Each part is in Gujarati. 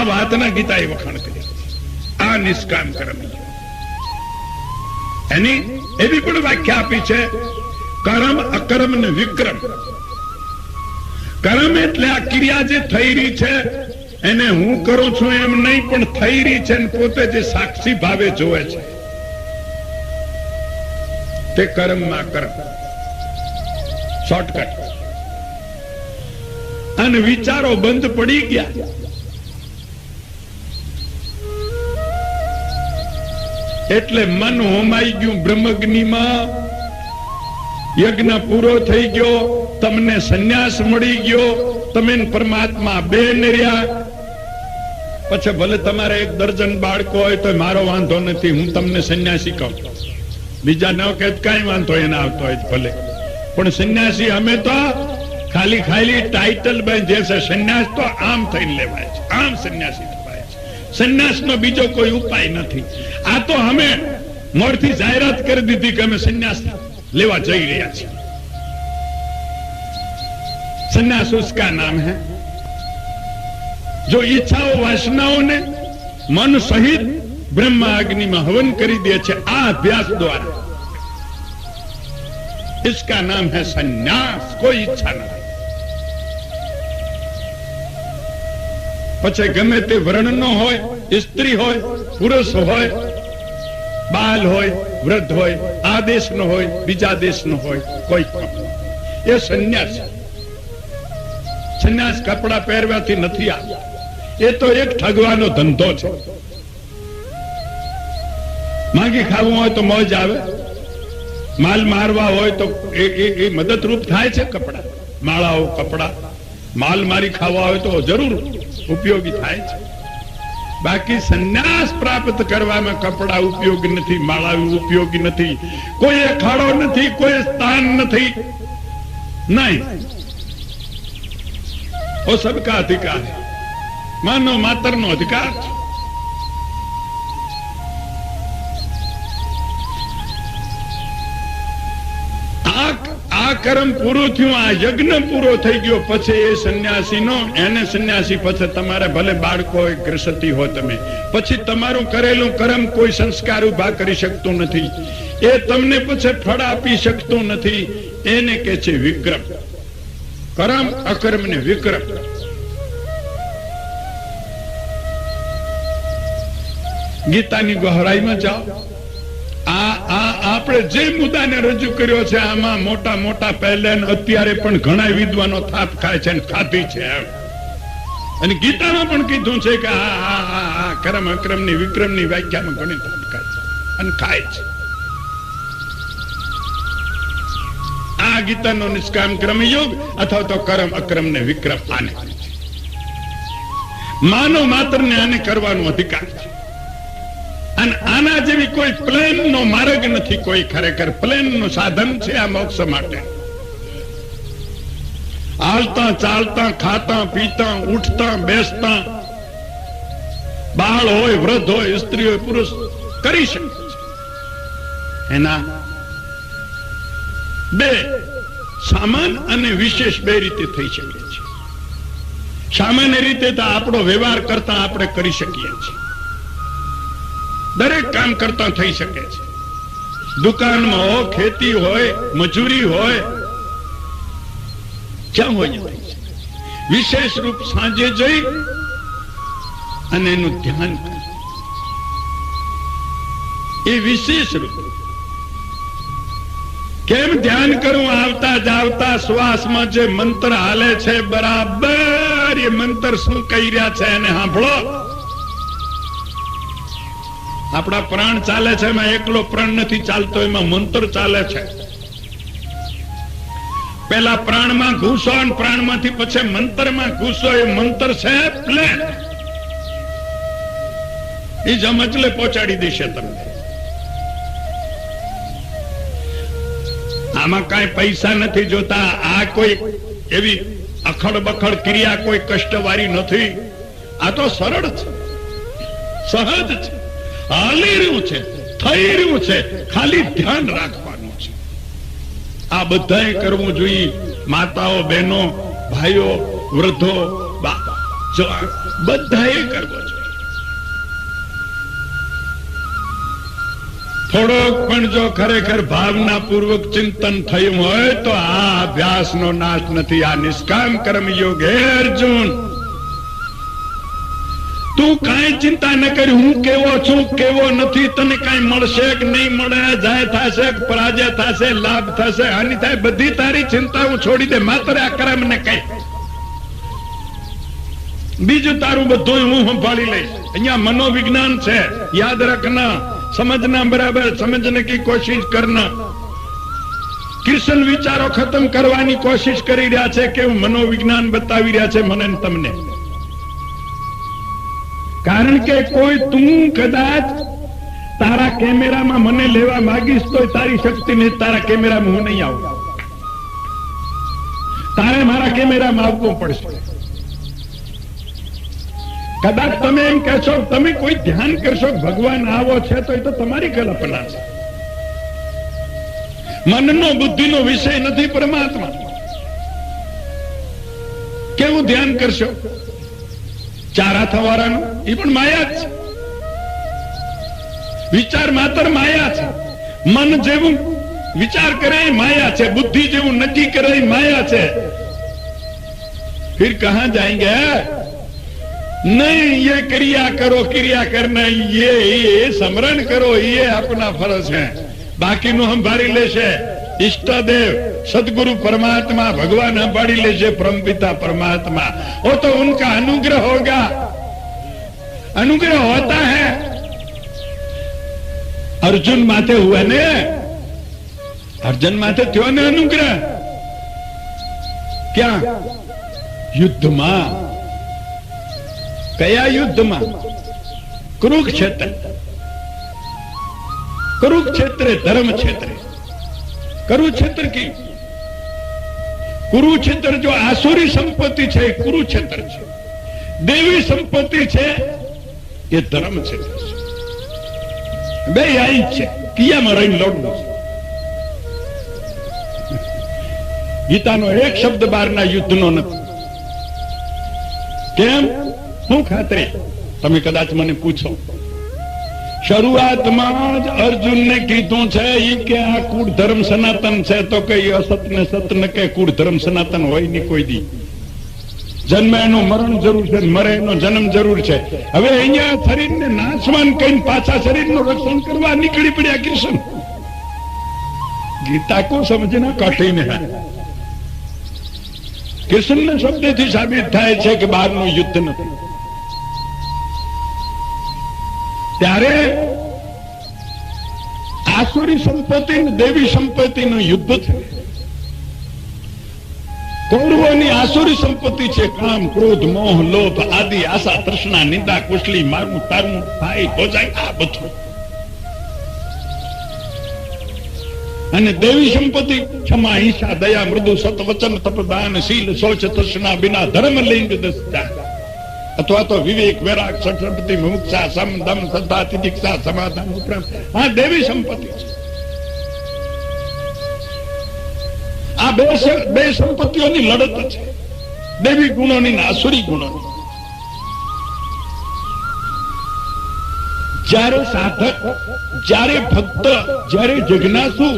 આ વાતના ગીતાએ વખાણ કરી. આ નિષ્કામ કર્મ. એની એવી પણ વ્યાખ્યા આપી છે, કર્મ અકર્મ ને વિક્રમ. કર્મ એટલે આ ક્રિયા જે થઈ રહી છે, એને હું કરું છું એમ નહીં, પણ થઈ રહી છે પોતે જે સાક્ષી ભાવે જોવે છે. તે કર્મમાં કર્મ. શોર્ટકટ. અને વિચારો બંધ પડી ગયા. એટલે મન હોમાઈ ગયું બ્રહ્મગ્નિમાં. યજ્ઞ પૂરો થઈ ગયો, તમને સંન્યાસ મળી ગયો, તમે પરમાત્મા બે રહ્યા પછી ભલે તમારે એક દર્જન બાળકો હોય તો મારો વાંધો નથી, હું તમને સંન્યાસી કહું. બીજા ન કે કઈ વાંધો એને આવતો હોય ભલે. પણ સંન્યાસી અમે તો ખાલી ખાલી ટાઇટલ બન જે છે સંન્યાસ તો આમ થઈને લેવાય છે, આમ સંન્યાસી. થવાય છે સંન્યાસ નો બીજો કોઈ ઉપાય નથી આ તો અમે મોરથી જાહેરાત કરી દીધી કે અમે સંન્યાસ લેવા જઈ રહ્યા છીએ संन्यास उसका नाम है जो ઈચ્છાઓ વાસનાઓને મન સહિત બ્રહ્મા અગ્નિમાં હવન કરી દે છે આ અભ્યાસ દ્વારા इसका नाम है संन्यास કોઈ ઈચ્છા નથી પછી ગમે તે વર્ણનો હોય સ્ત્રી હોય, પુરુષ હોય, બાલ હોય, વૃદ્ધ હોય, આ દેશનો હોય, બીજા દેશનો હોય, કોઈ પણ એ સંન્યાસ. સંન્યાસ કપડા પહેરવાથી નથી આવ્યા એ તો એક ઠગવાનો ધંધો છે. માંગી ખાવું હોય તો મોજ આવે. માલ મારવા હોય તો એ મદદરૂપ થાય છે કપડા. માળાઓ, કપડા. માલ મારી ખાવા હોય તો જરૂર. ઉપયોગી થાય છે. બાકી સંન્યાસ પ્રાપ્ત કરવામાં કપડા ઉપયોગી નથી, માળા ઉપયોગી નથી. કોઈ અખાડો નથી કોઈ સ્થાન નથી. નહીં. ઓ સબકા અધિકાર. માનવ માતર નો અધિકાર છે. કર્મ પૂરું થયું, આ યજ્ઞ પૂરો થઈ ગયો, પછી એ સંન્યાસી નો એને સંન્યાસી પછી તમારે ભલે બાળકો હોય ગ્રસતી હો તમે. પછી તમારું કરેલું કર્મ કોઈ સંસ્કાર ઊભા કરી શકતું નથી. એ તમને પછી ફળ આપી શકતું નથી. એને કે છે વિક્રમ. કરમ, અકર્મ ને વિક્રમ. ગીતાની ગહરાઈમાં જાઓ. આપણે જે મુદ્દાને રજૂ કર્યો છે, આમાં મોટા મોટા પહેલે અત્યારે પણ ઘણા વિદ્વાનો થાપ ખાય છે ખાધી છે અને ગીતામાં પણ કીધું છે કે આ કરમ અક્રમની વિક્રમની વ્યાખ્યામાં ઘણી થાપ ખાય છે અને ખાય છે. આ ગીતાનો નિષ્કામ ક્રમ યોગ અથવા તો કરમ અક્રમ ને વિક્રમ આને માનવ માત્ર ને આને કરવાનો અધિકાર છે. અને આના જેવી કોઈ પ્લેન નો માર્ગ નથી કોઈ ખરેખર. પ્લેનનું સાધન છે આ મોક્ષ માટે. હાલતા, ચાલતા, ખાતા, પીતા, ઉઠતા, બેસતા, બાળ હોય, વૃદ્ધ હોય, સ્ત્રી હોય, પુરુષ કરી શકે એના બે સામાન અને વિશેષ બે રીતે થઈ શકે છે. સામાન્ય રીતે તો આપણો વ્યવહાર કરતા આપણે કરી શકીએ છીએ. દરેક કામ કરતા થઈ શકે છે. દુકાનમાં હો ખેતી હોય, મજૂરી હોય, ક્યાં હોય વિશેષ રૂપ સાંજે જઈ અને એનું ધ્યાન. એ વિશેષ રૂપ. કેમ ધ્યાન કરું? આવતા જાવતા શ્વાસમાં જે મંત્ર હાલે છે, બરાબર, એ મંત્ર શું કહી રહ્યા છે એને સાંભળો. આપણા પ્રાણ ચાલે છે, એમાં એકલો પ્રાણ નથી ચાલતો, એમાં મંત્ર ચાલે છે. પેલા પ્રાણમાં ઘૂસો અને પ્રાણમાંથી પછી મંત્રમાં ઘૂસો, એ મંત્ર છે પ્લેન એ જમચલે પહોંચાડી દેશે તમને. આમાં કઈ પૈસા નથી જોતા, આ કોઈ એવી અખડ બખડ ક્રિયા કોઈ કષ્ટવાળી નથી. આ તો સરળ છે. સહજ છે. હાલી રહ્યું છે, થઈ રહ્યું છે. ખાલી ધ્યાન રાખવાનું છે. આ બધાએ કરવું જોઈએ માતાઓ, બહેનો, ભાઈઓ, વૃદ્ધો બધાએ કરવો જોઈએ થોડોક પણ જો ખરેખર ભાવના પૂર્વક ચિંતન થયું હોય તો આ અભ્યાસનો નાશ નથી. આ નિષ્કામ કર્મ યોગ અર્જુન. કાંઈ ચિંતા ન કરી, હું કેવો છું, કેવો નથી, તને કાંઈ મળશે કે નહીં મળે, જાય થશે પરાજય થશે, લાભ થશે હાનિ થાય બધી તારી ચિંતા હું છોડી દે, માત્ર આ કર્મ ને કઈ. બીજું તારું બધું હું સંભાળી લઈશ. અહીંયા મનોવિજ્ઞાન છે, યાદ રાખના, સમજના બરાબર, સમજને કી કોશિશ કરના. કૃષ્ણ વિચારો ખતમ કરવાની કોશિશ કરી રહ્યા છે કે મનોવિજ્ઞાન બતાવી રહ્યા છે, મને તમને. કારણ કે કોઈ તું કદાચ તારા કેમેરામાં મને લેવા માંગીશ તો તારી શક્તિ ને તારા કેમેરામાં હું નહીં આવું. તારે મારા કેમેરામાં આવવું પડશે. કદાચ તમે એમ કહેશો, તમે કોઈ ધ્યાન કરશો, ભગવાન આવો છે તો એ તો તમારી કલ્પના છે. મનનો બુદ્ધિનો વિષય નથી પરમાત્મા. કેવું ધ્યાન કરશો? ચાર હાથવાળાનું એ પણ માયા છે વિચાર માત્ર માયા છે મન જેવું વિચાર કરે માયા છે બુદ્ધિ જેવું નક્કી કરે માયા છે फिर कहा जाएंगे नहीं ये क्रिया करो क्रिया करना ये ये स्मरण करो ये अपना फर्ज है बाकी नु हमारी लेशे इष्टादेव सदगुरु परमात्मा भगवान हमारी लेशे परम पिता परमात्मा वो तो उनका अनुग्रह होगा अनुग्रह होता है अर्जुन माथे हुआ ने अर्जुन माथे थयो ने अनुग्रह क्या યુદ્ધમાં કયા યુદ્ધમાં કુરુક્ષેત્ર કુરુક્ષેત્રે ધર્મ ક્ષેત્રે કરુક્ષેત્ર की કુરુક્ષેત્ર જો આસુરી સંપત્તિ છે એ કુરુક્ષેત્ર છે દેવી સંપત્તિ છે એ ધર્મ છે બે આઈ છે કિયામાં રહીને લડવું ગીતાનો એક શબ્દ બહારના યુદ્ધનો નથી કેમ શું ખાતરી તમે કદાચ મને પૂછો શરૂઆતમાં જ અર્જુનને કીધું છે એ કે આ કુળ ધર્મ સનાતન છે તો કઈ અસત ને સત ને કે કુળ ધર્મ સનાતન હોય નહીં કોઈ દી જન્મ એનું મરણ જરૂર છે, મરે એનો જન્મ જરૂર છે. હવે અહીંયા શરીરને નાશવાન કહીને પાછા શરીરનું રક્ષણ કરવા નીકળી પડ્યા કૃષ્ણ ગીતા કો સમજના કઠિન હે. કૃષ્ણના શબ્દથી સાબિત થાય છે કે બહારનું યુદ્ધ નથી. ત્યારે આસુરી સંપત્તિ દેવી સંપત્તિનું યુદ્ધ છે કૌરવોની આસુરી સંપત્તિ છે કામ, ક્રોધ, મોહ, લોભ, આદિ, આશા, તૃષ્ણા, નિંદા, કુશલી, મારું, તારું, ભાઈ, ભોજાઈ, આ બધું. અને દેવી સંપત્તિ, ક્ષમા હિંસા દયા, મૃદુ સત વચન તપદાન, શીલ, શૌચ, તૃષ્ણા બિના ધર્મ, લિંગ અથવા તો વિવેક, વૈરાગ સંપત્તિ મુમુક્ષા, સમ, દમ શ્રદ્ધા તિતિક્ષા સમાધાન, ઉપરાંત આ દેવી સંપત્તિ છે. આ બે સંપત્તિઓની લડત છે. દેવી ગુણોની ને ગુણોની. જ્યારે સાધક, જ્યારે ભક્ત, જ્યારે જગનાસુ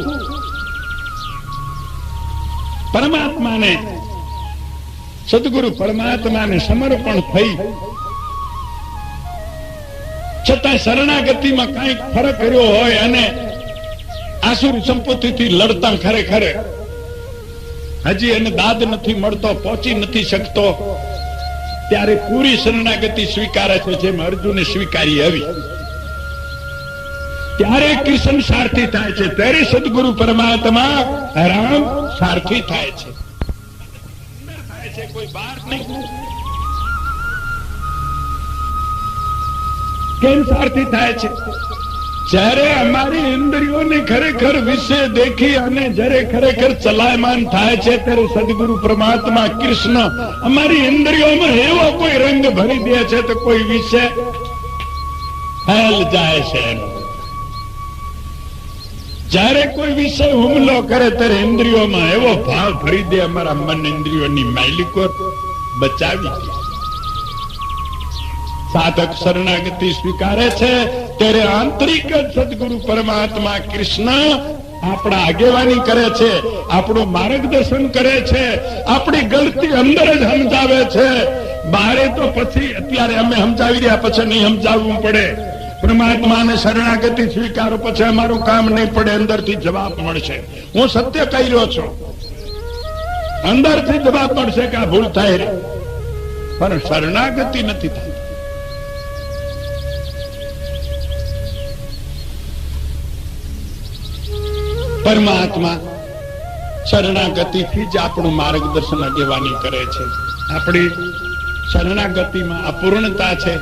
પરમાત્માને, સદગુરુ પરમાત્માને સમર્પણ થઈ, છતાં શરણાગતિમાં કંઈક ફરક કર્યો હોય અને આસુર સંપત્તિથી લડતા ખરેખર હજી એને દાદ નથી મળતો, પહોંચી નથી શકતો. ત્યારે પૂરી શરણાગતિ સ્વીકારે છે, જેમ અર્જુને સ્વીકારી આવી. ત્યારે કૃષ્ણ સારથી થાય છે. ત્યારે સદગુરુ પરમાત્મા રામ સારથી થાય છે. કોઈ કેમ સારથી થાય છે? જ્યારે અમારી ઇન્દ્રિયોને ખરેખર વિશે દેખી અને જ્યારે ખરેખર ચલાયમાન થાય છે, ત્યારે સદગુરુ પરમાત્મા કૃષ્ણ અમારી ઇન્દ્રિયોમાં એવો કોઈ રંગ ભરી દે છે તો કોઈ વિશે ફેલ જાય છે જ્યારે કોઈ વિષય હુમલો કરે, ત્યારે ઇન્દ્રિયોમાં એવો ભાવ ભરી દે, અમારા મન ઇન્દ્રિયોની માલિકો બચાવી સાધક શરણાગતિ સ્વીકારે છે ત્યારે આંતરિક સદગુરુ પરમાત્મા કૃષ્ણ આપણા આગેવાની કરે છે, આપણું માર્ગદર્શન કરે છે, આપણી ગલતી અંદર જ સમજાવે છે. બારે તો પછી અત્યારે અમે સમજાવી રહ્યા, પછી નહીં સમજાવવું પડે. પરમાત્માને શરણાગતિ સ્વીકારો, પછી અમારું કામ નહીં પડે, અંદરથી જવાબ મળશે. હું સત્ય કહી રહ્યો છું. અંદરથી જવાબ મળશે કે આ ભૂલ થાય પણ શરણાગતિ નથી થતી. પરમાત્મા શરણાગતિથી જ આપણું માર્ગદર્શન અગેવાની કરે છે. આપણી શરણાગતિમાં અપૂર્ણતા છે.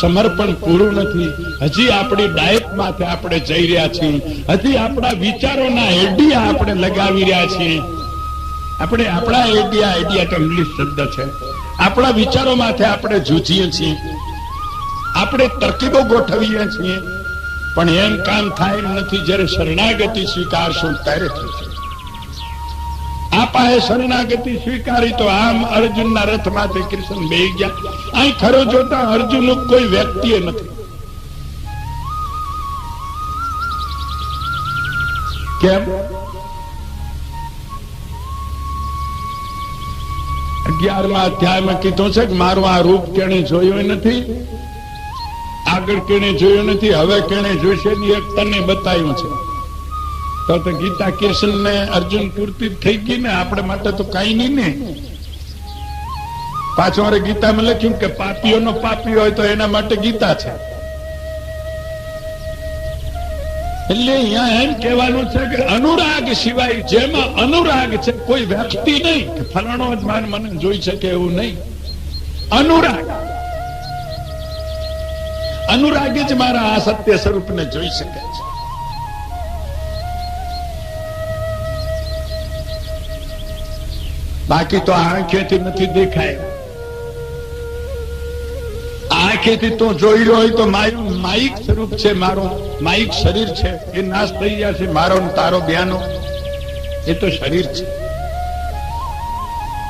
સમર્પણ પૂરું નથી. હજી આપણી ડાયટ માથે આપણે જઈ રહ્યા છીએ. હજી આપણા વિચારોના એડિયા આપણે લગાવી રહ્યા છીએ. આપણે આપણા એડિયા આઈડિયા તો ઇંગ્લિશ શબ્દ છે. આપણા વિચારો માથે આપણે જૂજીએ છીએ. આપણે તરકીબો ગોઠવીએ છીએ. પણ એમ કામ થાય નથી જ્યારે શરણાગતિ સ્વીકારશું ત્યારે થશે આપાએ શરણાગતિ સ્વીકારી તો આમ અર્જુનના રથમાંથી કૃષ્ણ બે ગયા. અહીં ખરો જોતા અર્જુન કોઈ વ્યક્તિ નથી. કેમ? અગિયારમા અધ્યાયમાં કીધું છે કે મારું આ રૂપ તેને જોયું નથી. આગળ કેને જોયું નથી, હવે કેને જોશે એક તને બતાવ્યું છે. તો તો ગીતા કૃષ્ણ ને અર્જુન પૂરતી થઈ ગઈ ને, આપણે માટે તો કઈ નહીં ને. પાછો અરે ગીતામાં લખ્યું કે પાપીઓનો પાપી હોય તો એના માટે ગીતા છે. એટલે અહીંયા એમ કહેવાનું છે કે અનુરાગ સિવાય જેમાં અનુરાગ છે, કોઈ વ્યક્તિ નહીં. ફલાણો જ માન મને જોઈ શકે એવું નહીં. અનુરાગ. અનુરાગ જ મારા આ સત્ય સ્વરૂપને જોઈ શકે છે. બાકી તો આંખેથી નથી દેખાય. આંખેથી તો જોઈ રહ્યો હોય તો મારું માઇક સ્વરૂપ છે, મારો માઇક શરીર છે. એ નાશ થઈ ગયા છે, મારો તારો બ્યાનો. એ તો શરીર છે.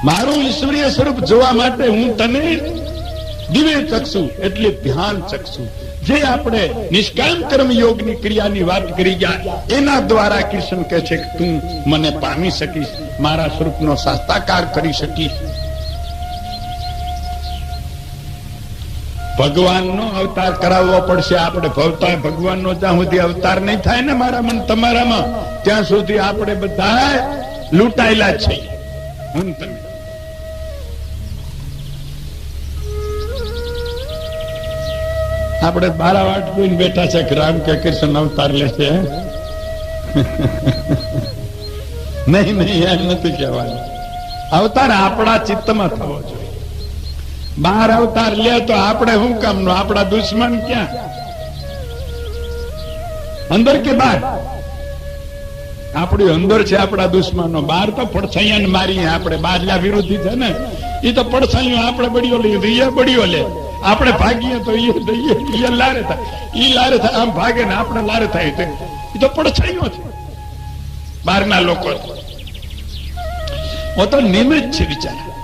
મારું ઈશ્વરીય સ્વરૂપ જોવા માટે હું તને દિવ્ય ચક્ષુ એટલે ધ્યાન ચક્ષુ જે આપણે નિષ્કામ કર્મ યોગની ક્રિયાની વાત કરી ગયા, એના દ્વારા કૃષ્ણ કહે છે કે તું મને પામી શકીશ, મારા સ્વરૂપનો શાસ્તાકાર કરી શકીશ. ભગવાનનો અવતાર કરાવવો પડશે, આપણે ભવતા ભગવાનનો જ્યાં સુધી અવતાર નહીં થાય ને મારા મન તમારામાં, ત્યાં સુધી આપણે બધા લૂંટાયેલા છે હું તમે આપણે બારાવાટ કોઈ બેઠા છે રામ કે કૃષ્ણ અવતાર લેશે નહીં નહીં, એમ નથી કહેવાનું. અવતાર આપણા ચિત્તમાં થવો જોઈએ. બહાર અવતાર લે તો આપણે શું કામનું? આપણા દુશ્મન ક્યાં? અંદર કે બાર? આપણી અંદર છે આપણા દુશ્મનો. બાર તો પડછૈયા મારીએ આપણે. બારલા વિરોધી છે ને? એ તો પડછાયું આપણે બળીઓ લઈએ એ બળીઓ લે. આપણે ભાગીએ તો એ દઈએ એ લારે થાય. એ લારે થાય, આમ ભાગે ને આપણે લારે થાય તે. એ તો પડછાઈઓ છે. બહારના લોકો. ઓ તો નિમિત છે બિચારા.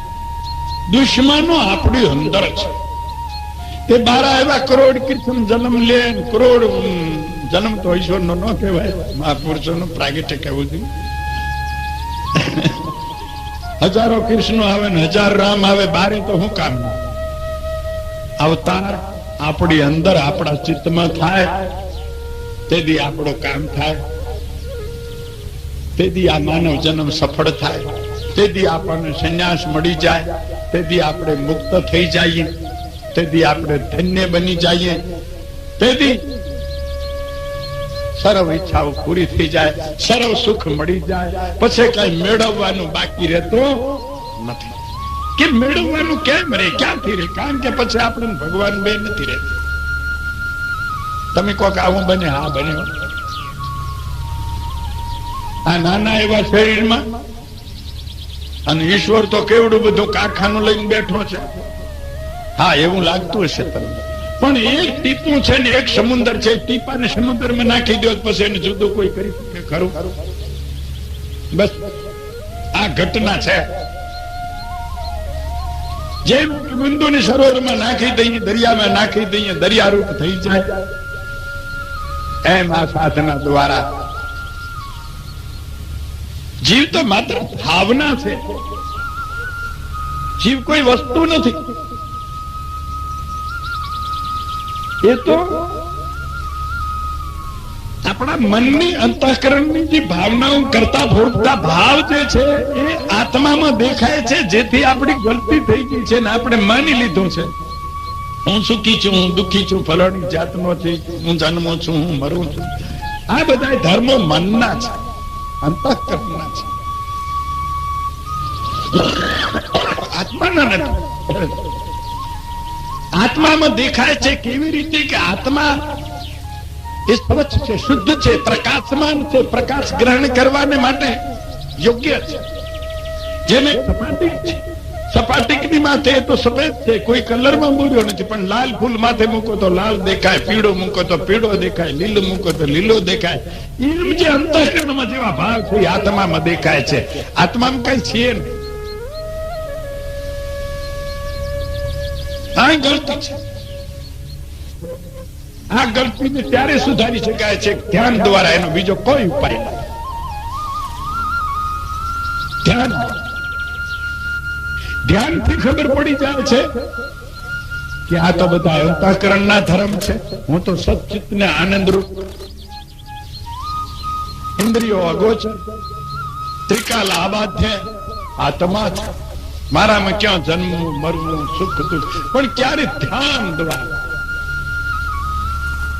દુશ્મનો આપણી અંદર છે. તે બારા એવા કરોડ કૃષ્ણ જન્મ લે ને કરોડ જન્મ તો ઈશ્વર નો ન કહેવાય. નું પ્રાગટ્ય કહેવું જોઈએ હજારો કૃષ્ણ આવે ને હજાર રામ આવે, બારે તો હું કામ અવતાર આપણી અંદર આપણા ચિત્તમાં થાય, તેથી આપણું કામ થાય. તેથી આ માનવ જન્મ સફળ થાય. તેથી આપણને સંન્યાસ મળી જાય. તેથી આપણે મુક્ત થઈ જઈએ. તેથી આપણે ધન્ય બની જઈએ. તેથી સર્વ ઈચ્છાઓ પૂરી થઈ જાય, સર્વ સુખ મળી જાય. પછી કઈ મેળવવાનું બાકી રહેતું નથી. કે મેળવવાનું કેમ રે? ક્યાંથી રે? કારણ કે પછી આપણે ભગવાન બે નથી રે તમે કોક આવું બને, હા બને આ નાના એવા શરીરમાં અને ઈશ્વર તો કેવડું બધું કારખાનું લઈને બેઠો છે. હા, એવું લાગતું હશે તમને. પણ એક ટીપું છે ને, એક સમુદ્ર છે ટીપાને સમુદ્રમાં નાખી દો, પછી એને જુદું કોઈ કરી શકે ખરું? બસ. આ ઘટના છે. જેમ બિંદુને સરોવરમાં નાખી દઈએ, દરિયામાં નાખી દઈએ, દરિયારૂપ થઈ જાય. એમ આ સાધના દ્વારા. જીવ તો માત્ર ભાવના છે. જીવ કોઈ વસ્તુ નથી. એ તો આપણા મનની અંતઃકરણની જે ભાવનાઓ કરતા ભોગતા ભાવ જે છે, એ આત્મામાં દેખાય છે, જેથી આપણી ગલતી થઈ ગઈ છે ને આપણે માની લીધું છે. હું સુખી છું, હું દુઃખી છું, ફલાણી જાતનો છું હું જન્મો છું, હું મરું છું. આ બધા ધર્મો મનના છે, અંતઃકરણના છે. આત્માના નથી. આત્મામાં દેખાય છે કેવી રીતે કે આત્મા એ સ્વચ્છ છે, શુદ્ધ છે, પ્રકાશમાન છે, પ્રકાશ ગ્રહણ કરવાને માટે યોગ્ય છે. જેને સપાટી છે. સપાટીની માથે તો સફેદ છે, કોઈ કલરમાં મૂર્યો નથી, પણ લાલ ફૂલ માથે મૂકો તો લાલ દેખાય, પીળો મૂકો તો પીળો દેખાય, લીલો મૂકો તો લીલો દેખાય. એમ જે અંતઃકરણમાં જેવા ભાવ છે આત્મામાં દેખાય છે. આત્મામાં કઈ છે નહીં. આ ગળતી છે. આ ગલતીને ત્યારે સુધારી શકાય છે ધ્યાન દ્વારા એનો બીજો કોઈ ઉપાય નથી. ધ્યાન ધ્યાનથી ખબર પડી જાય છે કે આ તો બધા અંતઃકરણના ધર્મ છે. હું તો સચિતને આનંદ રૂપ ઇન્દ્રિયો અગોચર. ત્રિકાલ આબાધ્ય. આત્મા છે મારામાં ક્યાં જન્મવું, મરવું, સુખ, દુઃખ? પણ ક્યારે ધ્યાન દ્વારા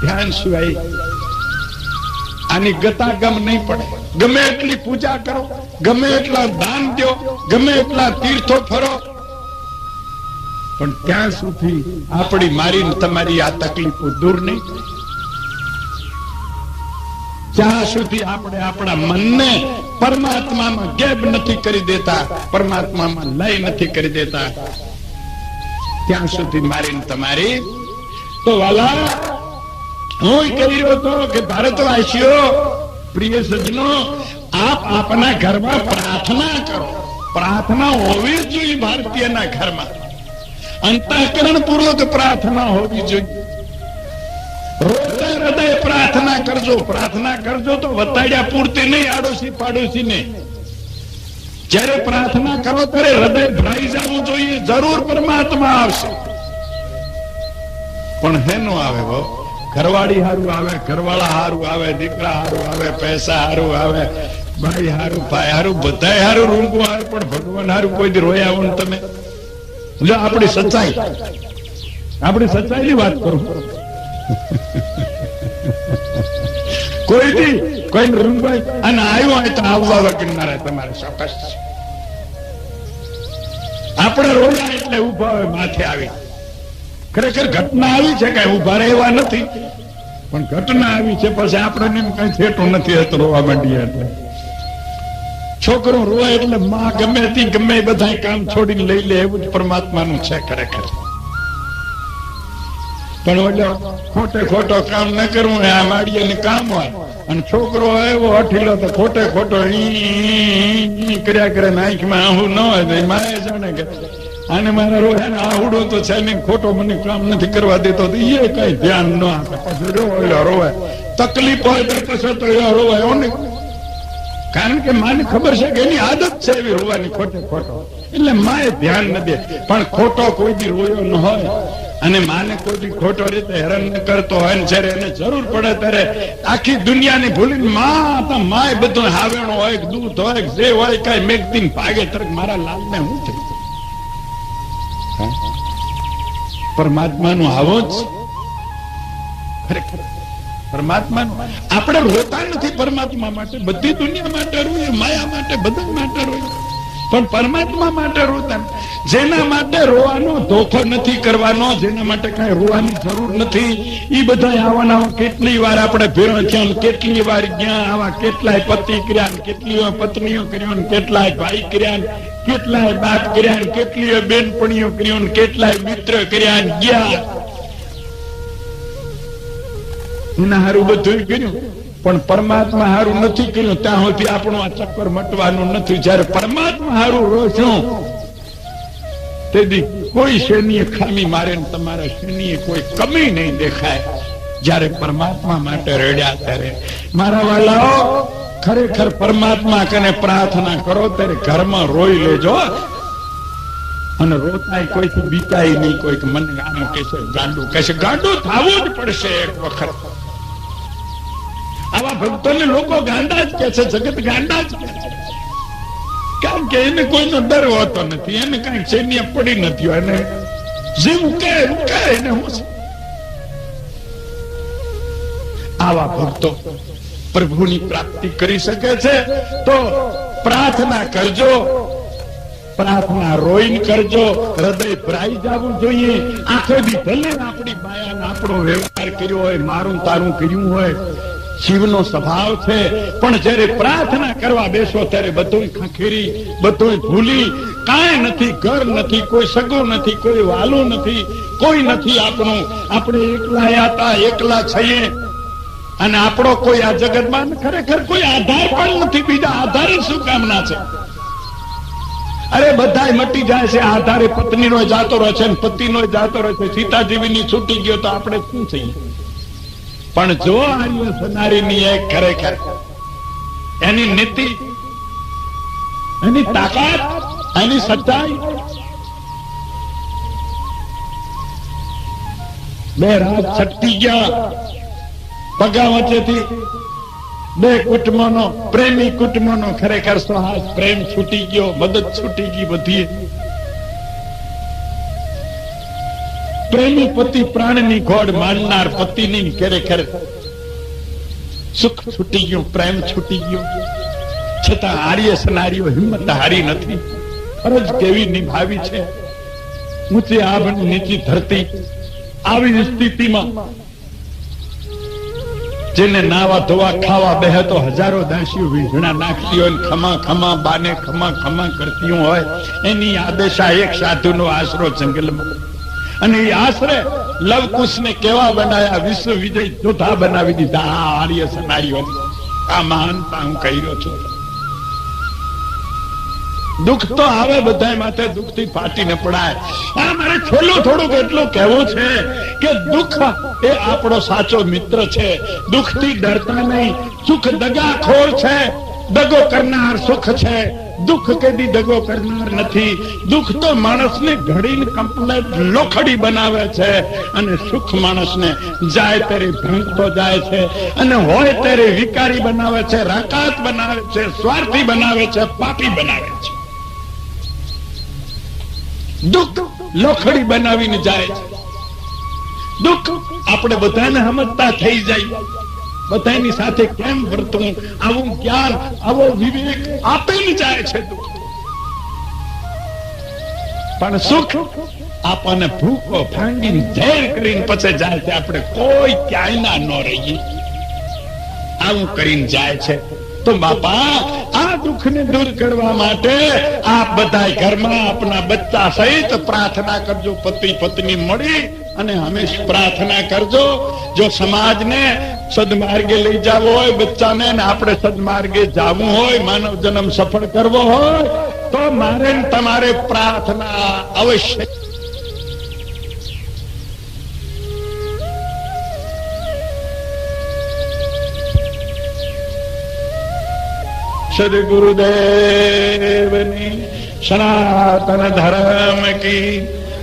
ધ્યાન સિવાય આની ગતાગમ નહીં પડે. ગમે એટલી પૂજા કરો, ગમે એટલા દાન દો, ગમે એટલા તીર્થો ફરો. પણ ત્યાં સુધી આપણી મારી તમારી આ તકલીફો દૂર નહીં જ્યાં સુધી આપણે આપણા મનને પરમાત્મામાં ગેબ નથી કરી દેતા, પરમાત્મામાં લય નથી કરી દેતા, ત્યાં સુધી મારી તમારી તો વાલા હું કહી રહ્યો હતો કે ભારતવાસીઓ, પ્રિય સજનો આપ આપના ઘરમાં પ્રાર્થના કરો. પ્રાર્થના હોવી જોઈએ ભારતીયના ઘરમાં. અંતઃકરણ પૂર્વક પ્રાર્થના હોવી જોઈએ. હૃદય પ્રાર્થના કરજો. પ્રાર્થના કરજો તો વતાડ્યા પૂરતી નહીં, આડોશી પાડોશી ને જ્યારે પ્રાર્થના કરો ત્યારે હૃદય ભરાઈ જવું જોઈએ. જરૂર પરમાત્મા આવશે. પણ હેનું આવે બહુ ઘરવાળી હારું આવે, ઘરવાળા હારું આવે, દીકરા હારું આવે, પૈસા હારું આવે, ભાઈ હારું ભાઈ હારું બધા હારું રૂંગું આવે, પણ ભગવાન હારું કોઈ રોયા આવો તમે. જો આપણી સચ્ચાઈ. આપણી સચ્ચાઈ ની વાત કરું. કોઈ દી કોઈ રૂંગભાઈ અને આવ્યો હોય તો આવવા વગર તમારે ચોક્કસ. આપણે રોયા એટલે ઊભા હોય, માથે આવી. ખરેખર ઘટના આવી છે કઈ ઊભા રહેવા નથી. પણ ઘટના આવી છે પછી આપણને કઈ થેટું નથી હતો રોવા માંડીએ એટલે. છોકરો રોય એટલે માં ગમે તે ગમે બધા કામ છોડીને લઈ લે એવું જ પરમાત્માનું છે ખરેખર. પણ ઓલો ખોટે ખોટો કામ ન કરવું આ માડીએ કામ હોય. અને છોકરો એવો અઠીલો તો ખોટે ખોટો ઈ, કર્યા કરે ને આંખમાં આહું ન હોય તો માએ જાણે કે આને મારા રોયા આવડું તો છે ને ખોટો મને કામ નથી કરવા દેતો. એ કઈ ધ્યાન ન આપે. તકલીફ હોય તો પછી તો રોવાય ઓને કારણ કે માને ખબર છે કે એની આદત છે એવી રોવાની ખોટે ખોટો. એટલે માએ ધ્યાન ન દે. પણ ખોટો કોઈ દી રોયો ન હોય. અને માને કોઈ દી ખોટો રીતે હેરાન ન કરતો હોય ને જ્યારે એને જરૂર પડે ત્યારે આખી દુનિયાને ભૂલીને માં તો માય બધું હાવેણો હોય, દૂધ હોય, જે હોય, કઈ મેઘદીન ભાગે તરક મારા લાલને હું થઈ પરમાત્માનું આવો જ. પરમાત્માનું. આપણે રોતા નથી પરમાત્મા માટે. બધી દુનિયા માટે રોઈએ માયા માટે, બધા માટે રોઈએ પણ પરમાત્મા માટે રોતા જેના માટે રોવાનો ધોખો નથી કરવાનો, જેના માટે કઈ રોવાની જરૂર નથી એ બધા આવવાના કેટલી વાર આપણે ભેળો થયા કેટલી વાર ગયા, આવા કેટલાય પતિ કર્યા કેટલી કેટલીઓ પત્નીઓ કર્યો કેટલાય ભાઈ કર્યા કેટલાય બાપ કર્યા ને કેટલીઓ બેનપણીઓ કર્યો કેટલાય મિત્ર કર્યા ગયા. એના હારું બધું કર્યું. પણ પરમાત્મા હારું નથી કર્યું ત્યાં સુધી આપણું આ ચક્કર મટવાનું નથી. જયારે પરમાત્મા હારું રોશું, તેથી કોઈ શેનીએ ખામી મારે તમારા શેનીએ કોઈ કમી નહીં દેખાય. જયારે પરમાત્મા માટે રડ્યા ત્યારે મારા વાલાઓ, ખરેખર પરમાત્મા કને પ્રાર્થના કરો ત્યારે ઘરમાં રોઈ લેજો. અને રોતાય કોઈથી બીતાય નહીં. કોઈક મને આમ કહેશે, ગાંડું કહેશે, ગાંડું થવું જ પડશે એક વખત. આવા ભક્તોને લોકો ગાંડા જ કે છે, જગત ગાંડા જ કે છે. કે એને કોઈનો ડર હોતો નથી, એને કઈ સૈન્ય પડી નથી હોય, એને જીવ કે કે એને હું આવા ભક્તો પ્રભુની પ્રાપ્તિ કરી શકે છે, તો પ્રાર્થના કરજો, પ્રાર્થના રોઈન કરજો, હૃદય ભરાઈ જવું જોઈએ. આખો દી ભલે આપણી બાયાને આપણો વ્યવહાર કર્યો હોય, મારું તારું કર્યું હોય શિવનો સ્વભાવ છે. પણ જ્યારે પ્રાર્થના કરવા બેસો ત્યારે બધું ખંખેરી બધું ભૂલી. કાંઈ નથી, ઘર નથી, કોઈ સગો નથી, કોઈ વાલો નથી, કોઈ નથી આપણું. આપણે એકલા હતા, એકલા છીએ. અને આપણો કોઈ આ જગતમાં ખરેખર કોઈ આધાર પણ નથી. બીજા આધારે શું કામના છે? અરે બધા મટી જાય છે, આધારે પત્ની નો જાતો રહે છે પતિ નો જાતો રહે છે. સીતાજીવીની છૂટી ગયો તો આપણે શું થઈએ? પણ જો આર્ય સનારીની એક ખરેખર એની નીતિ, એની તાકાત, એની સચ્ચાઈ, બે રાત છટકી ગયા. પગા વચ્ચેથી બે કુટુંબોનો, પ્રેમી કુટુંબોનો ખરેખર સ્વહાસ પ્રેમ છૂટી ગયો, મદદ છૂટી ગઈ બધી. પ્રેમી પતિ પ્રાણની ગોળ માનનાર પતિની ખરેખર સુખ છૂટી ગયું, પ્રેમ છૂટી ગયું. છતાં આર્ય સનારીઓ હિંમત હારી નથી. ફરજ કેવી નિભાવી છે? ઊંચી આભ નીચી ધરતી આવી સ્થિતિમાં જેને નાવા ધોવા, ખાવા બેહે તો હજારો દાસીઓ વીજણા નાખતી હોય ખમા ખમા, બાને ખમા ખમા કરતી હોય. એની આદેશા એક સાધુનો આશરો જંગલમાં અને આશરે લવકુશ ને કેવા બનાયા? વિશ્વ વિજય જોધા બનાવી દીધા. આ આર્ય સનારીઓ. આ મહાનતા હું કર્યો છું. દુઃખ તો આવે બધા માટે દુઃખથી ફાટી ન પડાય. આ મારે છેલ્લું થોડુંક એટલું કહેવું છે કે દુઃખ એ આપણો સાચો મિત્ર છે. દુઃખથી ડરતા નહીં. સુખ દગાખોર છે. દગો કરનાર સુખ છે. દુઃખ કદી દગો કરનાર નથી. દુઃખ તો માણસને ઘડીને કમ્પ્લેટ લોખડી બનાવે છે. અને સુખ માણસને જાય ત્યારે ભાંગતો જાય છે. અને હોય ત્યારે વિકારી બનાવે છે, રાકાત બનાવે છે, સ્વાર્થી બનાવે છે, પાપી બનાવે છે. દુઃખ લોખડી બનાવીને જાય છે. દુઃખ આપણે બધાને સમજતા થઈ જાય. બધાની સાથે કેમ વર્તવું? આવું જ્ઞાન, આવો વિવેક આપીને જાય છે પણ સુખ આપણને ભૂખો ભાંગીને ઝેર કરીને પછી જાય છે. આપણે કોઈ ક્યાંય ન રહીએ. આવું કરીને જાય છે. તો બાપા, આ દુઃખને દૂર કરવા માટે આપ બધા ઘરમાં આપના બચ્ચા સહિત પ્રાર્થના કરજો. પતિ પત્ની મળી અને હંમેશ પ્રાર્થના કરજો. જો સમાજને સદમાર્ગે લઈ જવો હોય, બચ્ચાને આપણે સદમાર્ગે જવું હોય, માનવ જન્મ સફળ કરવો હોય, તો મારે તમારે પ્રાર્થના અવશ્ય સદગુરુદેવની સનાતન ધર્મ કી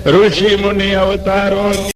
ઋષિ મુનિ અવતારો